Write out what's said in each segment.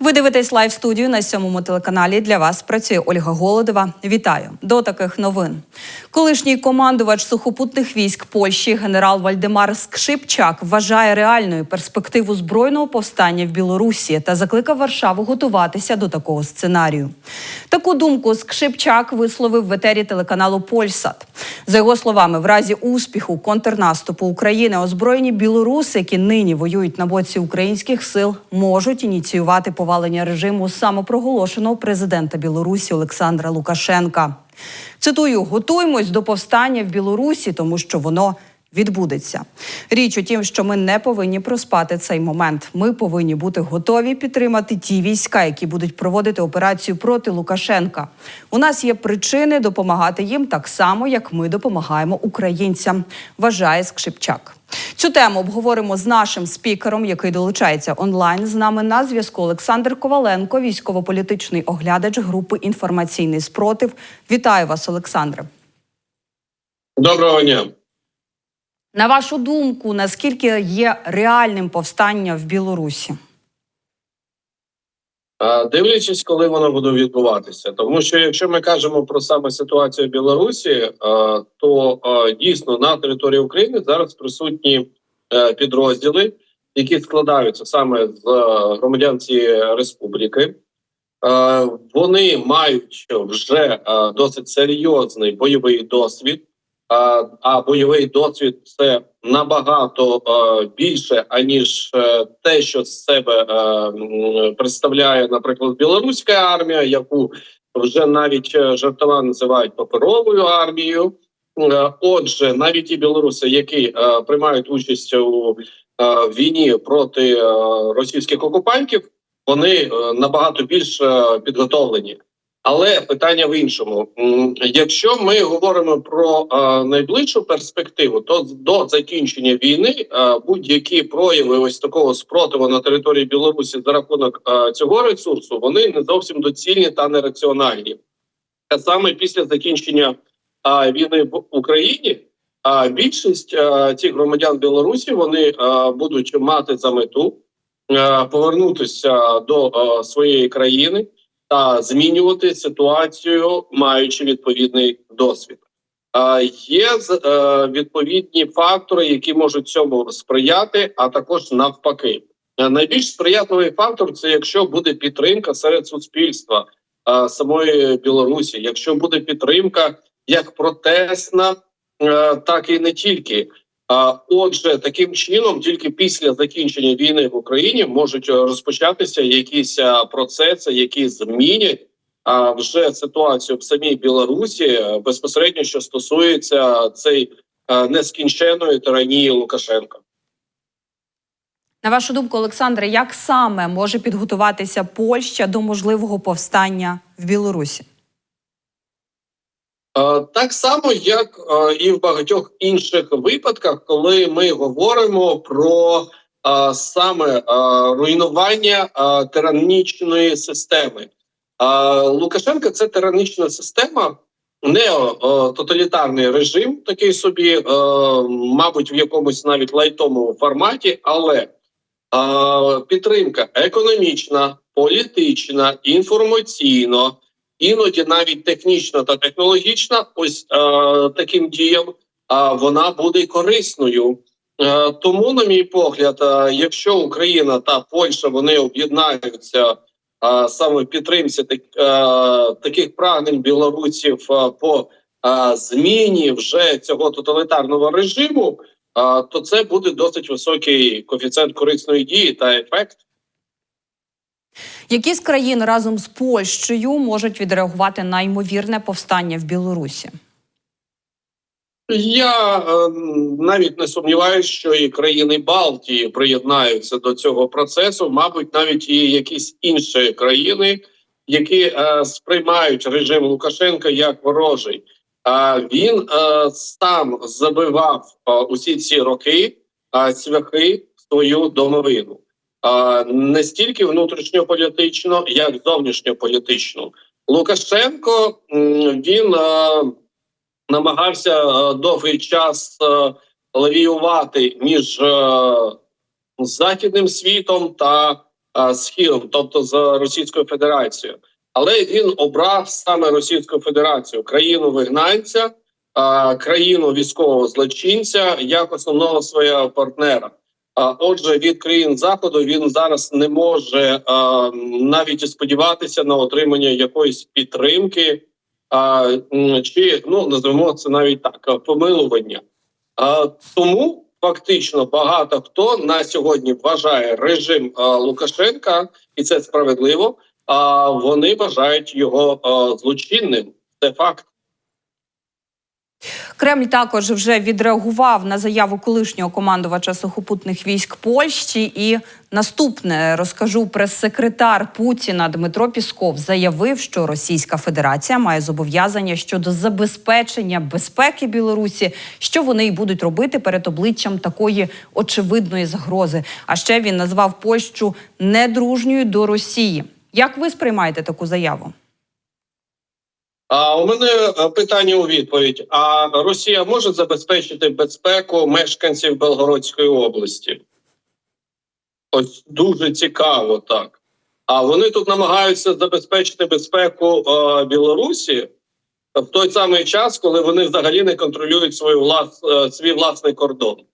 Ви дивитесь лайв студію на сьомому телеканалі. Для вас працює Ольга Голодова. Вітаю до таких новин. Колишній командувач сухопутних військ Польщі генерал Вальдемар Скшипчак вважає реальною перспективу збройного повстання в Білорусі та закликав Варшаву готуватися до такого сценарію. Таку думку Скшипчак висловив в етері телеканалу Польсат. За його словами, в разі успіху контрнаступу України озброєні білоруси, які нині воюють на боці українських сил, можуть ініціювати повалення режиму самопроголошеного президента Білорусі Олександра Лукашенка. Цитую: готуємось до повстання в Білорусі, тому що воно відбудеться. Річ у тім, що ми не повинні проспати цей момент. Ми повинні бути готові підтримати ті війська, які будуть проводити операцію проти Лукашенка. У нас є причини допомагати їм так само, як ми допомагаємо українцям. Вважає Скшипчак. Цю тему обговоримо з нашим спікером, який долучається онлайн. З нами на зв'язку Олександр Коваленко, військово-політичний оглядач групи інформаційний спротив. Вітаю вас, Олександре. Доброго дня. На вашу думку, наскільки є реальним повстання в Білорусі? Дивлячись, коли воно буде відбуватися, тому що якщо ми кажемо про саме ситуацію в Білорусі, то дійсно на території України зараз присутні е, підрозділи, які складаються саме з е, громадян цієї республіки. Е, Вони мають вже е, досить серйозний бойовий досвід. А, бойовий досвід це набагато е, більше аніж е, те, що з себе е, представляє, наприклад, білоруська армія, яку вже навіть жартома називають паперовою армією. Отже, навіть ті білоруси, які приймають участь у війні проти російських окупантів, вони набагато більш підготовлені. Але питання в іншому: якщо ми говоримо про е, найближчу перспективу, то до закінчення війни е, будь-які прояви ось такого спротиву на території Білорусі за рахунок е, цього ресурсу, вони не зовсім доцільні та нераціональні. Та саме після закінчення війни в Україні. А більшість цих громадян Білорусі вони будуть мати за мету повернутися до своєї країни та змінювати ситуацію, маючи відповідний досвід. Є е, відповідні фактори, які можуть цьому сприяти, а також навпаки. Е, Найбільш сприятливий фактор це якщо буде підтримка серед суспільства е, самої Білорусі, якщо буде підтримка як протестна, так і не тільки. Отже, таким чином, тільки після закінчення війни в Україні можуть е, розпочатися якісь е, процеси, які змінять вже ситуацію в самій Білорусі е, безпосередньо, що стосується цей нескінченої тиранії Лукашенка. На вашу думку, Олександре, як саме може підготуватися Польща до можливого повстання в Білорусі? Е, Так само, як е, і в багатьох інших випадках, коли ми говоримо про е, саме руйнування тиранічної системи. Лукашенка це тиранічна система, не е, тоталітарний режим, такий собі, мабуть, в якомусь навіть лайтовому форматі, але підтримка економічна, політична, інформаційно іноді навіть технічна та технологічна, ось е, таким діям, а вона буде корисною. Е, тому, на мій погляд, е, якщо Україна та Польща вони об'єднаються е, саме в підтримці так, е, таких прагнень білорусів е, по е, зміні вже цього тоталітарного режиму, е, то це буде досить високий коефіцієнт корисної дії та ефект. Які з країн разом з Польщею можуть відреагувати на ймовірне повстання в Білорусі? Я е, навіть не сумніваюся, що і країни Балтії приєднаються до цього процесу, мабуть, навіть і якісь інші країни, які е, сприймають режим Лукашенка як ворожий. А він е, сам забивав усі ці роки е, цвяхи свою домовину. Не стільки внутрішньополітично, як зовнішньополітично. Лукашенко він. Намагався довгий час лавіювати між західним світом та схилом, тобто з Російською Федерацією. Але він обрав саме Російську Федерацію, країну вигнанця, країну військового злочинця як основного свого партнера. Отже, від країн заходу він зараз не може навіть сподіватися на отримання якоїсь підтримки, чи ну назвемо це навіть так помилування. Тому фактично багато хто на сьогодні вважає режим Лукашенка, і це справедливо. А вони вважають його злочинним. Це факт. Кремль також вже відреагував на заяву колишнього командувача сухопутних військ Польщі. І наступне розкажу прес-секретар Путіна Дмитро Пісков заявив, що Російська Федерація має зобов'язання щодо забезпечення безпеки Білорусі, що вони й будуть робити перед обличчям такої очевидної загрози. А ще він назвав Польщу недружньою до Росії. Як ви сприймаєте таку заяву? А у мене е, питання у відповідь: а Росія може забезпечити безпеку мешканців Белгородської області? Ось дуже цікаво так. А вони тут намагаються забезпечити безпеку е, Білорусі в той самий час, коли вони взагалі не контролюють свою влас, е, свій власний кордон. Е,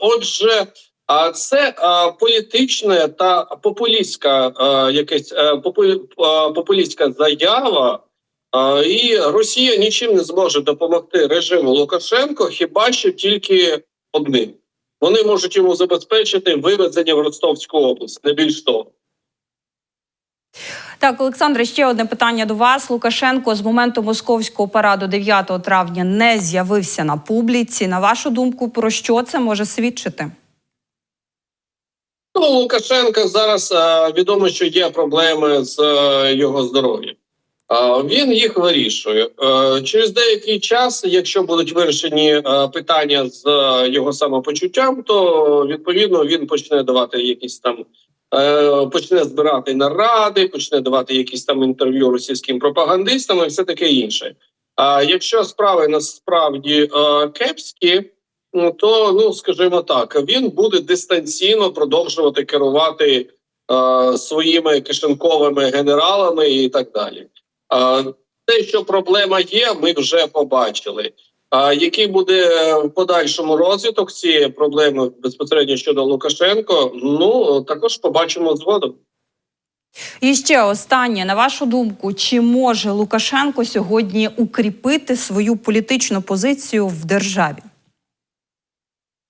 отже, а це е, політична та популістська е, якась е, е, популістська заява. І Росія нічим не зможе допомогти режиму Лукашенко, хіба що тільки одним. Вони можуть йому забезпечити вивезення в Ростовську область, не більш того. Так, Олександре, ще одне питання до вас. Лукашенко з моменту московського параду 9 травня не з'явився на публіці. На вашу думку, про що це може свідчити? Ну, Лукашенка зараз відомо, що є проблеми з е, його здоров'ям. Він їх вирішує Е, через деякий час. Якщо будуть вирішені е, питання з е, його самопочуттям, то відповідно він почне давати якісь там почне збирати наради, почне давати якісь там інтерв'ю російським пропагандистам і все таке інше. А якщо справи насправді кепські, ну, то ну скажімо так, він буде дистанційно продовжувати керувати своїми кишеньковими генералами і так далі. Те, що проблема є, ми вже побачили. А який буде в подальшому розвиток цієї проблеми безпосередньо щодо Лукашенко? Ну також побачимо згодом. І ще останнє, на вашу думку, чи може Лукашенко сьогодні укріпити свою політичну позицію в державі?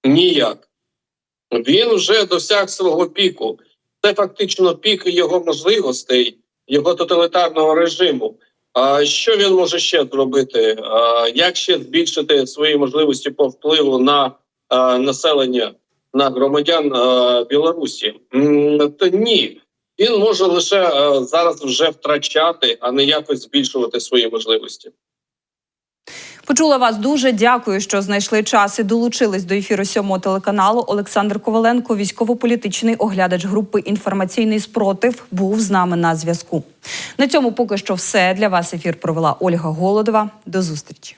Ніяк. Він вже досяг свого піку. Це фактично пік його можливостей, його тоталітарного режиму. А що він може ще зробити? А, як ще збільшити свої можливості по впливу на населення, на громадян Білорусі? М, Та ні. Він може лише зараз вже втрачати, а не якось збільшувати свої можливості. Почула вас дуже дякую, що знайшли час і долучились до ефіру сьомого телеканалу. Олександр Коваленко, військово-політичний оглядач групи інформаційний спротив, був з нами на зв'язку. На цьому поки що все для вас. Ефір провела Ольга Голодова. До зустрічі.